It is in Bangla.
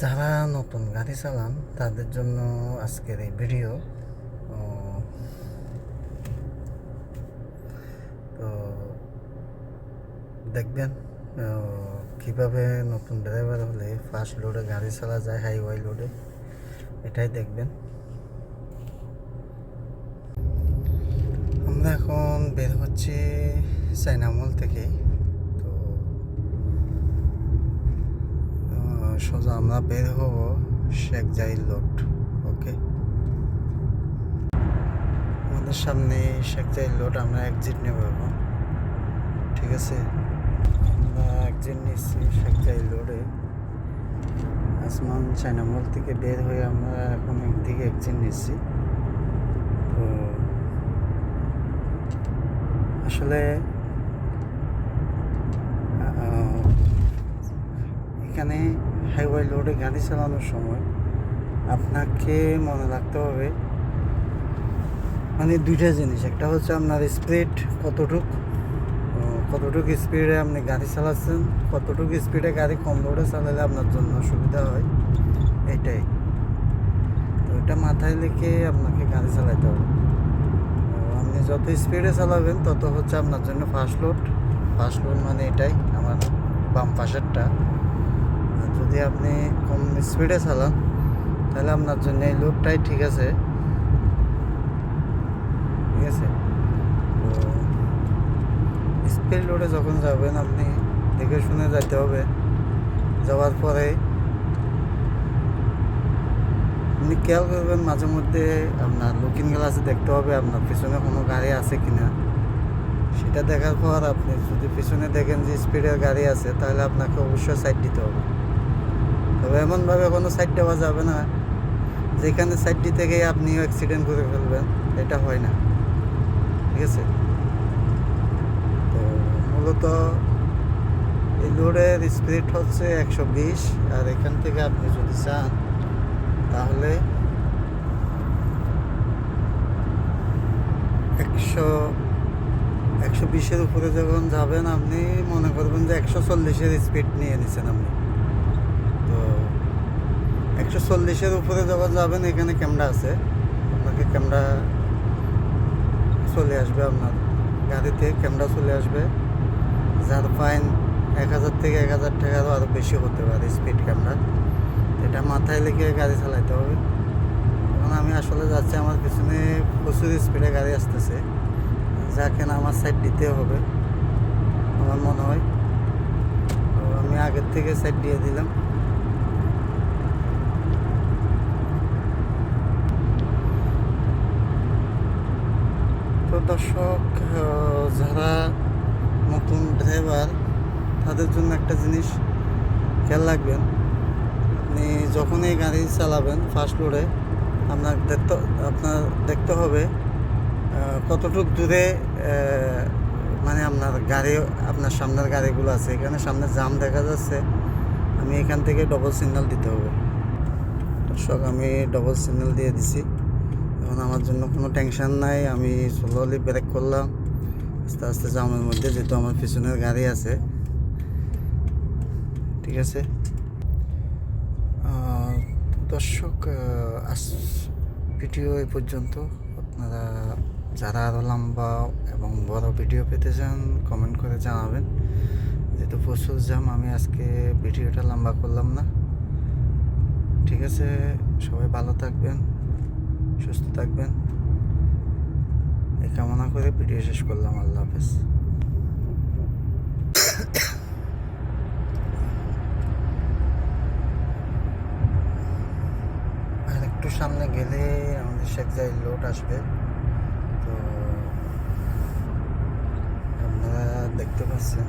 যারা নতুন গাড়ি চালান, তাদের জন্য আজকের এই ভিডিও তো দেখবেন কীভাবে নতুন ড্রাইভার হলে ফার্স্ট লোডে গাড়ি চালা যায় হাইওয়ে লোডে এটাই দেখবেন। আমরা এখন বের হচ্ছি চাইনামল থেকে তো আহ, সোজা আমরা বের হব শেখ জাহির লোড, ওকে? আমাদের সামনে শেখ জাহির লোড, আমরা এক্সিট নেব ঠিক আছে? আমরা এক্সিট নিচ্ছি শেখ জাহির লোডে। আসমান চায়না চাইনামল থেকে বের হয়ে আমরা এখন একদিকে এক্সিট নিচ্ছি। তো আসলে এখানে হাইওয়ে লোডে গাড়ি চালানোর সময় আপনাকে মনে রাখতে হবে মানে দুইটা জিনিস। একটা হচ্ছে আপনার স্পিড কতটুক কতটুক স্পিডে আপনি গাড়ি চালাচ্ছেন, কতটুকু স্পিডে গাড়ি কম লোডে চালালে আপনার জন্য সুবিধা হয়, এটাই। তো এটা মাথায় রেখে আপনাকে গাড়ি চালাতে হবে। আপনি যত স্পিডে চালাবেন, তত হচ্ছে আপনার জন্য ফাস্ট লোড ফাস্ট লোড মানে এটাই, আমার বাম পাশেরটা। যদি আপনি কম স্পিডে চালান, তাহলে আপনার জন্য এই লোডটাই ঠিক আছে। ঠিক আছে? তো স্পিড লোডে যখন যাবেন, আপনি দেখে শুনে যেতে হবে। যাওয়ার পরে আপনি খেয়াল করবেন, মাঝে মধ্যে আপনার লুকিং গ্লাসে দেখতে হবে, আপনার পিছনে কোনো গাড়ি আছে কি না সেটা দেখার পর আপনি যদি পিছনে দেখেন যে স্পিডের গাড়ি আছে, তাহলে আপনাকে অবশ্যই সাইড দিতে হবে। তবে এমনভাবে কোনো সাইড দেওয়া যাবে না। যেখানে সাইড দিতে গিয়ে আপনিও অ্যাক্সিডেন্ট করে ফেলবেন, এটা হয় না। ঠিক আছে? তো মূলত এই লোডের স্পিড হচ্ছে একশো বিশ, আর এখান থেকে আপনি যদি চান, তাহলে একশো একশো বিশের উপরে যখন যাবেন, আপনি মনে করবেন যে একশো চল্লিশের স্পিড নিয়ে নিছেন আপনি। একশো চল্লিশের উপরে যখন যাবেন এখানে ক্যামেরা আছে। আপনাকে ক্যামেরা চলে আসবে আপনার গাড়িতে, ক্যামেরা চলে আসবে। যার ফাইন এক হাজার থেকে এক হাজার টাকারও আরও বেশি হতে পারে স্পিড ক্যামেরা এটা মাথায় লেগে গাড়ি চালাতে হবে। এখন আমি আসলে যাচ্ছি, আমার পিছনে প্রচুর স্পিডে গাড়ি আসতেছে। যা কেন আমার সাইড দিতে হবে, আমার মনে হয়। আমি আগের থেকে সাইড দিয়ে দিলাম তো দর্শক যারা নতুন ড্রাইভার তাদের জন্য একটা জিনিস খেয়াল রাখবেন। আপনি যখনই গাড়ি চালাবেন ফার্স্ট লোডে আপনার দেখতে আপনার দেখতে হবে কতটুক দূরে মানে আপনার গাড়ি, আপনার সামনের গাড়িগুলো আছে। এখানে সামনে জাম দেখা যাচ্ছে। আমি এখান থেকে ডবল সিগন্যাল দিতে হবে। দর্শক, আমি ডবল সিগন্যাল দিয়ে দিছি। এখন আমার জন্য কোনো টেনশন নাই, আমি স্লোলি ব্রেক করলাম। আস্তে আস্তে জামের মধ্যে যেহেতু আমার পিছনের গাড়ি আছে। ঠিক আছে? দর্শক আজ ভিডিও এ পর্যন্ত। আপনারা যারা আরও লম্বা এবং বড় ভিডিও পেতে চান কমেন্ট করে জানাবেন। যেহেতু প্রচুর জাম আমি আজকে ভিডিওটা লম্বা করলাম না। ঠিক আছে? সবাই ভালো থাকবেন। সুস্থ থাকবেন। এই কামনা করে ভিডিও শেষ করলাম। আল্লাহ হাফেজ। একটু সামনে গেলে আমাদের শেখ জাহির লোড আসবে। তো আপনারা দেখতে পাচ্ছেন।